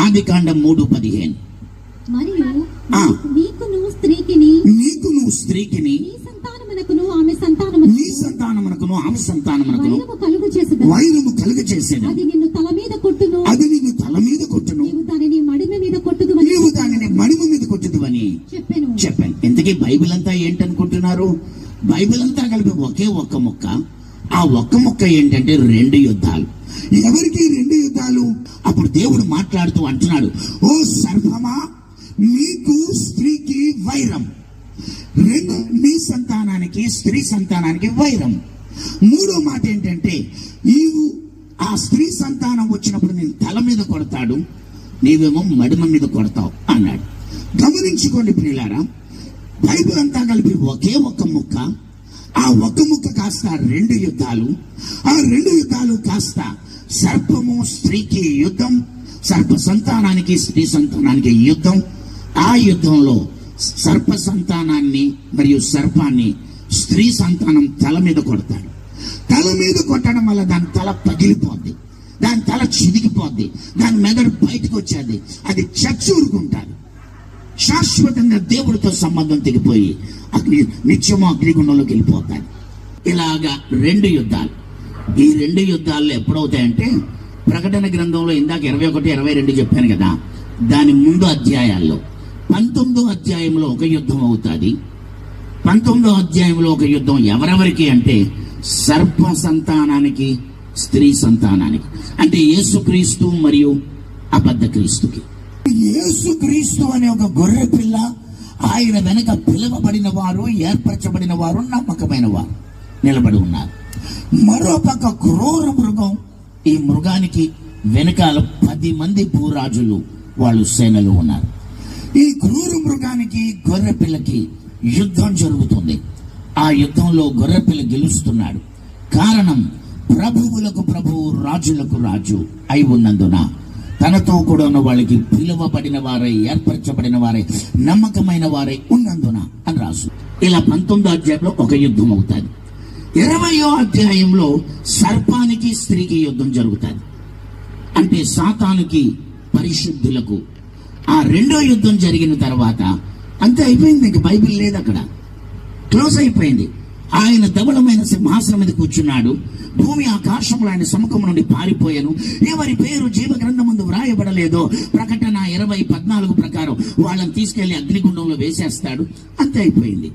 ఆది కాండం మూడు పదిహేను. నీకును స్త్రీకిని నీకు నువ్వు స్త్రీకిని సంతానమునకును ఆమె సంతానమునకు నీ సంతానమునకును ఆమె సంతానమునకును కలుగు చేసేది వైరము కలుగ చేసేది అది నిన్ను తల మీద కొట్టును. అది నిన్ను తల మీద కొట్టును. నీవు దానిని మడిమ మీద కొట్టుదు నీవు దానిని మడిమ మీద కొట్టుదు అని చెప్పాను. చెప్పాను. ఇంతకీ బైబిల్ అంతా ఏంటనుకుంటున్నారు? బైబిల్ అంతా కలిపి ఒకే ఒక్క ముక్క. ఆ ఒక్క ముక్క ఏంటంటే రెండు యుద్ధాలు. ఎవరికి రెండు మాట్లాడుతూ అంటున్నాడు ఓ సర్పమా నీకు స్త్రీకి వైరం. రెండు నీ సంతానానికి స్త్రీ సంతానానికి వైరం. మూడో మాట ఏంటంటే ఈ ఆ స్త్రీ సంతానం వచ్చినప్పుడు నేను తల మీద కొడతాడు నీవేమో మడిమ మీద కొడతావు అన్నాడు. గమనించుకోండి ప్రియులారా బైబిల్ అంతా కలిపి ఒకే ఒక్క ముక్క. ఆ ఒక్క ముక్క కాస్త రెండు యుద్ధాలు ఆ రెండు యుద్ధాలు కాస్త సర్పము స్త్రీకి యుద్ధం సర్ప సంతానానికి స్త్రీ సంతానానికి యుద్ధం. ఆ యుద్ధంలో సర్ప సంతానాన్ని మరియు సర్పాన్ని స్త్రీ సంతానం తల మీద కొడతాడు. తల మీద కొట్టడం వల్ల దాని తల పగిలిపోద్ది. దాని తల చిదిగిపోద్ది దాని మెదడు బయటకు వచ్చేది. అది చచ్చూరుకుంటాది శాశ్వతంగా దేవుడితో సంబంధం తెగిపోయి అగ్ని నిత్యము అగ్నిగుండంలోకి వెళ్ళిపోతాడు ఇలాగా రెండు యుద్ధాలు. ఈ రెండు యుద్ధాలు ఎప్పుడవుతాయంటే ప్రకటన గ్రంథంలో ఇందాక ఇరవై ఒకటి ఇరవై రెండు చెప్పాను కదా. దాని ముందు అధ్యాయాల్లో. పంతొమ్మిదో అధ్యాయంలో ఒక యుద్ధం అవుతుంది. పంతొమ్మిదో అధ్యాయంలో ఒక యుద్ధం ఎవరెవరికి అంటే సర్ప సంతానానికి స్త్రీ సంతానానికి. అంటే యేసుక్రీస్తు మరియు అబద్ధ క్రీస్తుకి. యేసుక్రీస్తు అనే ఒక గొర్రె పిల్ల ఆయన వెనక పిలవబడిన వారు ఏర్పరచబడిన వారు నమ్మకమైన వారు నిలబడి ఉన్నారు. మరో పక్క క్రూర మృగం ఈ మృగానికి వెనకాల పది మంది భూరాజులు వాళ్ళు సేనలు ఉన్నారు. ఈ క్రూర మృగానికి గొర్రె పిల్లకి యుద్ధం జరుగుతుంది. ఆ యుద్ధంలో గొర్రె పిల్ల గెలుస్తున్నాడు. కారణం ప్రభువులకు ప్రభువు రాజులకు రాజు అయి ఉన్నందున తనతో కూడా ఉన్న వాళ్ళకి పిలువబడిన వారై ఏర్పరచబడిన వారై నమ్మకమైన వారై ఉన్నందున అని రాసు. ఇలా పంతొమ్మిదో అధ్యాయంలో ఒక యుద్ధం అవుతుంది. ఇరవయో అధ్యాయంలో సర్పానికి స్త్రీకి యుద్ధం జరుగుతుంది. అంటే సాతానుకి పరిశుద్ధులకు. ఆ రెండో యుద్ధం జరిగిన తర్వాత అంతే అయిపోయింది ఇంక బైబిల్ లేదు అక్కడ. క్లోజ్ అయిపోయింది. ఆయన ధవళమైన సింహాసనం మీద కూర్చున్నాడు. భూమి ఆకాశంలో ఆయన సముఖం నుండి పారిపోయాను. ఎవరి పేరు జీవ గ్రంథం ముందు వ్రాయబడలేదో ప్రకటన ఇరవై పద్నాలుగు ప్రకారం వాళ్ళని తీసుకెళ్ళి అగ్నిగుండంలో వేసేస్తాడు. అంతే అయిపోయింది.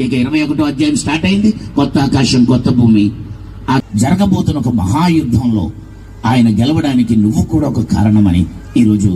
ఇక ఇరవై ఒకటో అధ్యాయం స్టార్ట్ అయింది. కొత్త ఆకాశం కొత్త భూమి. ఆ జరగబోతున్న ఒక మహాయుద్ధంలో ఆయన గెలవడానికి నువ్వు కూడా ఒక కారణమని ఈరోజు